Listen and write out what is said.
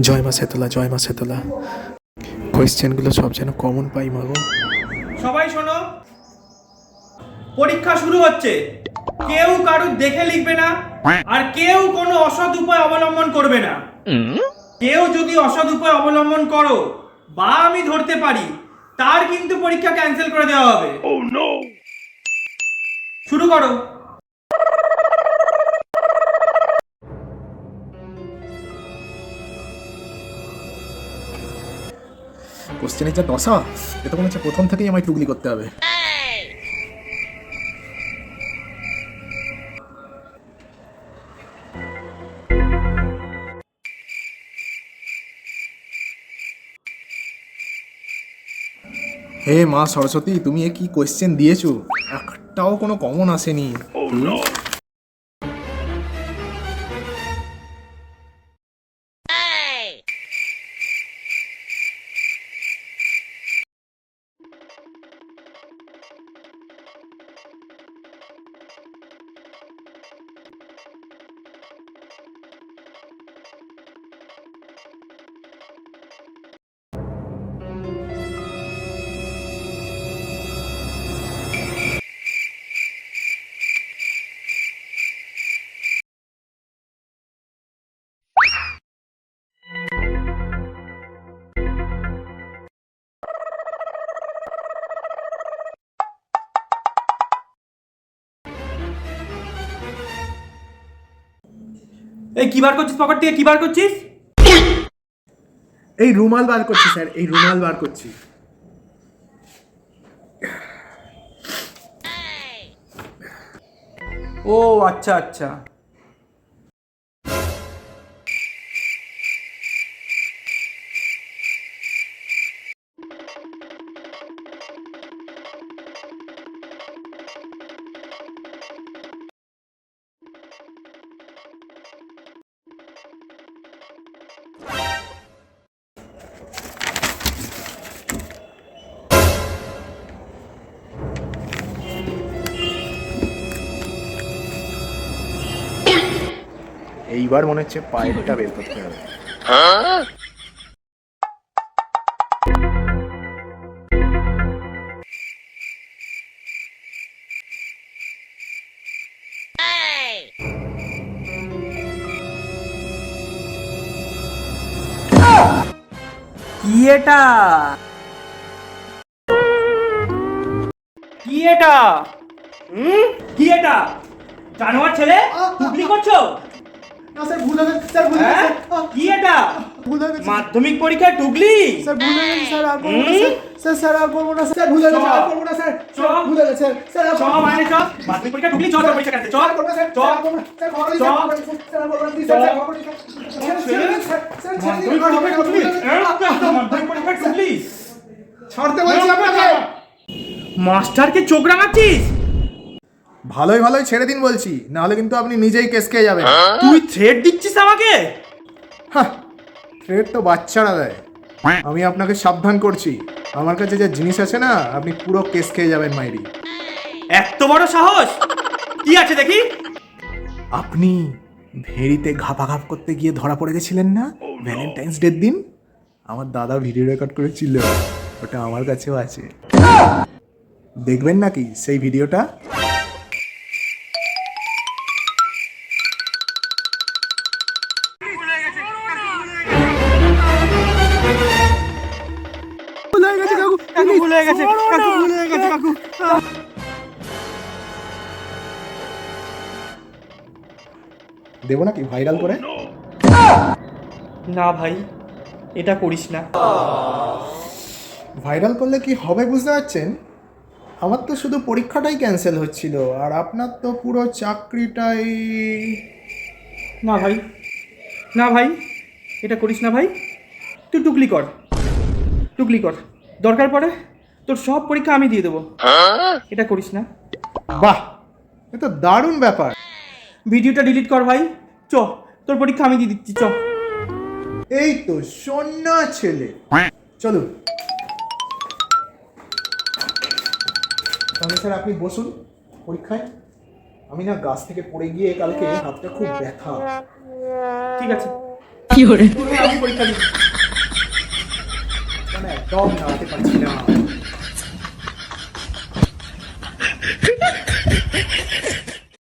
জয় মা সেতলা জয় মা সেতলা কোয়েশ্চেনগুলো সব যেন কমন পাই মাগো সবাই শোনো। পরীক্ষা শুরু হচ্ছে। কেউ কারুর দেখে লিখবে না আর কেউ কোনো অসৎ উপায় অবলম্বন করবে না। কেউ যদি অসৎ উপায় অবলম্বন করো বা আমি ধরতে পারি তার কিন্তু পরীক্ষা ক্যান্সেল করে দেওয়া হবে। শুরু করো। কোশ্চেনের যা দশা, এটা মনে হচ্ছে প্রথম থেকেই আমায় টুগলি করতে হবে। হে মা সরস্বতী, তুমি এ কি কোয়েশ্চেন দিয়েছ? একটাও কোনো কমন আসেনি। এই কি বার করছিস পকেট থেকে? কি বার করছিস? এই রুমাল বার করছি স্যার এই রুমাল বার করছি। ও আচ্ছা আচ্ছা। এইবার মনে হচ্ছে পায়েরটা বের করতে হবে। কি এটা? কি এটা? হুম? কি এটা? জানোয়ার ছেলে? টুকলি করছ? স্যার ভুল হয়ে গেছে স্যার ভুল হয়ে হ্যাঁ? গেছে কি এটা ভুল হয়ে গেছে মাধ্যমিক পরীক্ষায় টুকলি স্যার ভুল হয়ে গেছে স্যার আর করব না স্যার স্যার আর করব না স্যার ভুল হয়ে গেছে আর করব না স্যার। ভুল হয়ে গেছে স্যার আর চ করব না। মানে চ মাধ্যমিক পরীক্ষা পরীক্ষা কাটতে করব স্যার স্যার। স্যার, স্যার, না, স্যার, স্যার, ক্ষমা স্যার, স্যার, মাধ্যমিক স্যার, হ্যাঁ? মাধ্যমিক ছাড়তে বলছি আপনাকে মাস্টারকে চোখ রাঙাচ্ছিস ভালোই ভালোই ছেড়ে দিন বলছি নাহলে কিন্তু আপনি নিজেই কেস খেয়ে যাবেন। তুই থ্রেড দিচ্ছিস আমাকে? হ্যাঁ ট্রেড তো বাচ্চারা দেয়। আমি আপনাকে সাবধান করছি। আমার কাছে যে জিনিস আছে না আপনি পুরো কেস খেয়ে যাবেন মাইরি। এত বড় সাহস? কি আছে দেখি? আপনি ভেড়িতে ঘাপাঘাপ করতে গিয়ে ধরা পড়ে গেছিলেন না? ভ্যালেন্টাইন্স ডের দিন? আমার দাদা ভিডিও রেকর্ড করেছিল। ওটা আমার কাছেও আছে। দেখবেন নাকি সেই ভিডিওটা কাকু ভুল হয়ে গেছে কাকু ভুল হয়ে গেছে কাকু। দেবো নাকি ভাইরাল করে? না ভাই এটা করিস না। ভাইরাল করলে কি হবে বুঝতে পারছেন? আমার তো শুধু পরীক্ষাটাই ক্যান্সেল হচ্ছিল আর আপনার তো পুরো চাকরিটাই না ভাই না ভাই এটা করিস না ভাই। তুই টুকলি কর টুকলি কর। দরকার পড়ে? তোর সব পরীক্ষা আমি দিয়ে দেবো। এটা করিস না। বাহ এ তো দারুণ ব্যাপার। ভিডিওটা ডিলিট কর ভাই। চ তোর পরীক্ষা আমি দিয়ে দিচ্ছি চ। এই তো সন্না ছেলে। চলুন তাহলে স্যার আপনি বসুন পরীক্ষায়। আমি না গাছ থেকে পড়ে গিয়ে কালকে হাতটা খুব ব্যথা। ঠিক আছে। কি আমি পরীক্ষা No, no, depende.